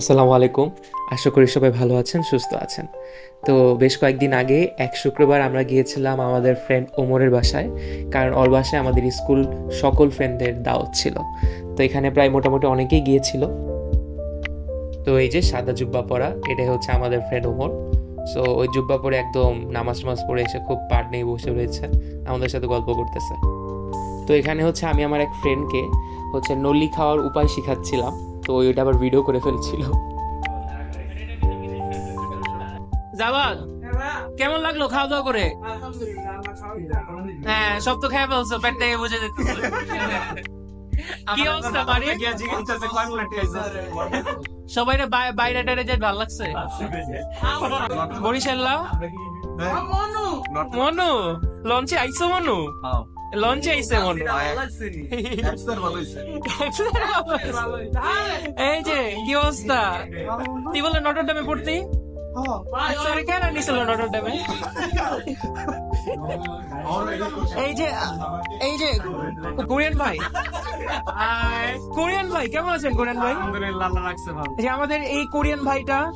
আসসালামু আলাইকুম। আশা করি সবাই ভালো আছেন, সুস্থ আছেন। তো বেশ কয়েকদিন আগে এক শুক্রবার আমরা গিয়েছিলাম আমাদের ফ্রেন্ড ওমরের বাসায়, কারণ ওর বাসায় আমাদের স্কুল সকল ফ্রেন্ডদের দাওয়াত ছিল। তো এখানে প্রায় মোটামুটি অনেকেই গিয়েছিল। তো এই যে সাদা জুব্বা পরা, এটাই হচ্ছে আমাদের ফ্রেন্ড ওমর। সো ওই জুব্বা পরে একদম নামাজ টামাজ পড়ে এসে খুব পাট নিয়ে বসে রয়েছে, আমাদের সাথে গল্প করতেছে। তো এখানে হচ্ছে আমি আমার এক ফ্রেন্ডকে হচ্ছে নলি খাওয়ার উপায় শিখাচ্ছিলাম। তো ওইটা আবার ভিডিও করে ফেলছিল। জাবাল কেমন লাগল খাওয়া দাওয়া করে? হ্যাঁ সব তো খেয়ে ফেলছো পেট থেকে বুঝে যেত কি অবস্থা বাড়ি? সবাই বাইরে টাইরে যে ভালো লাগছে? বরিশাল্লা মনু। লঞ্চে আইসো মনু? লঞ্চে আইসে মনু এই যে কি অবস্থা? তুই বলে নটর ডেমে পড়তি? কেন নিছিল নটর ডেমে এই যে এই যে কোরিয়ান ভাই। কোরিয়ান ভাই কেমন আছেন কোরিয়ান ভাই? যে আমাদের এই কোরিয়ান ভাইটা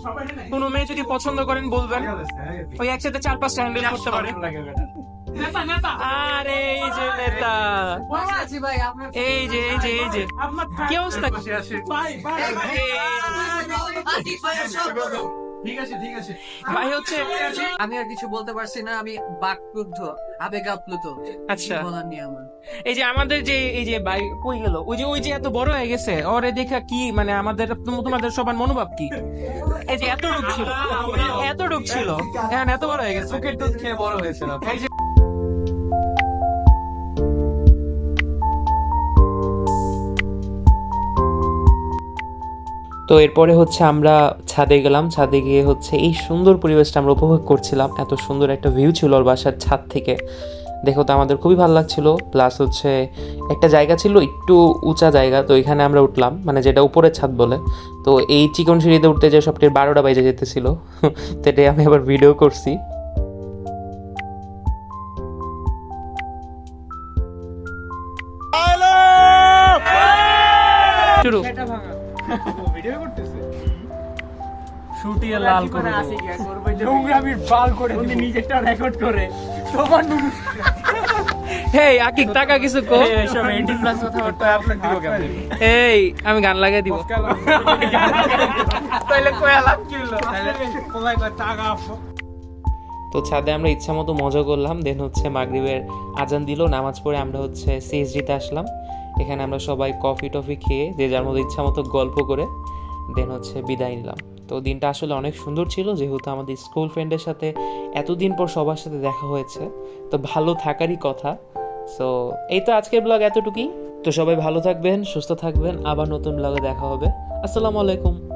কোন মেয়ে যদি পছন্দ করেন বলবেন। ওই একসাথে চার পাঁচটা হ্যান্ডেল করতে পারে। আরে এই যে নেতা। এই যে এই যে এই যে। কি অবস্থা? ভাই হচ্ছে আমি আর কিছু বলতে পারছি না আমি বাকরুদ্ধ আবেগ আপ্লুত আচ্ছা বলার নিয়ে আমার? এই যে আমাদের যে এই যে ভাই কই গেল ওই যে ওই যে এত বড় হয়ে গেছে ওরে দেখা কি মানে আমাদের তোমাদের সবার মনোভাব কি? এই যে এত রূপ ছিল। এত রূপ ছিল। এখন এত বড় হয়ে গেছে। চোখের দুধ খেয়ে বড় হয়েছে না। তো এরপরে হচ্ছে আমরা ছাদে গেলাম। ছাদে গিয়ে হচ্ছে এই সুন্দর পরিবেশটা আমরা উপভোগ করছিলাম। এত সুন্দর একটা ভিউ ছিল ওর বাসার ছাদ থেকে। দেখো তো আমাদের খুবই ভালো লাগছিল। প্লাস হচ্ছে একটা জায়গা ছিল একটু উঁচা জায়গা তো এখানে আমরা উঠলাম। মানে যেটা উপরের ছাদ বলে। তো এই চিকন সিঁড়িতে উঠতে যে সবটির বারোটা বাজে যেতেছিল তো এটাই আমি আবার ভিডিও করছি। শুরু। শুটিয়ে লাল করে নোংরামির বাল করে উনি নিজেরটা রেকর্ড করে। তোমার হেই আকিক টাকা কিছু কো? এইসব 18 প্লাস কথাবার্তা আপলোড দিব কেমন? এই আমি গান লাগিয়ে দিব। তাইলে কয়া লাভ কি হলো? তাইলে কোলাই টাকা তো ছাদে আমরা ইচ্ছা মতো মজা করলাম দেন হচ্ছে মাগরিবের আজান দিল নামাজ পড়ে আমরা হচ্ছে সিএসজিতে আসলাম। এখানে আমরা সবাই কফি টফি খেয়ে যে যার মতো ইচ্ছা মতো গল্প করে দেন হচ্ছে বিদায় নিলাম। তো দিনটা আসলে অনেক সুন্দর ছিল, যেহেতু আমাদের স্কুল ফ্রেন্ডের সাথে এতদিন পর সবার সাথে দেখা হয়েছে। তো ভালো থাকারই কথা। সো এই তো আজকের ব্লগ এতটুকুই। তো সবাই ভালো থাকবেন, সুস্থ থাকবেন। আবার নতুন ব্লগে দেখা হবে। আসসালামু আলাইকুম।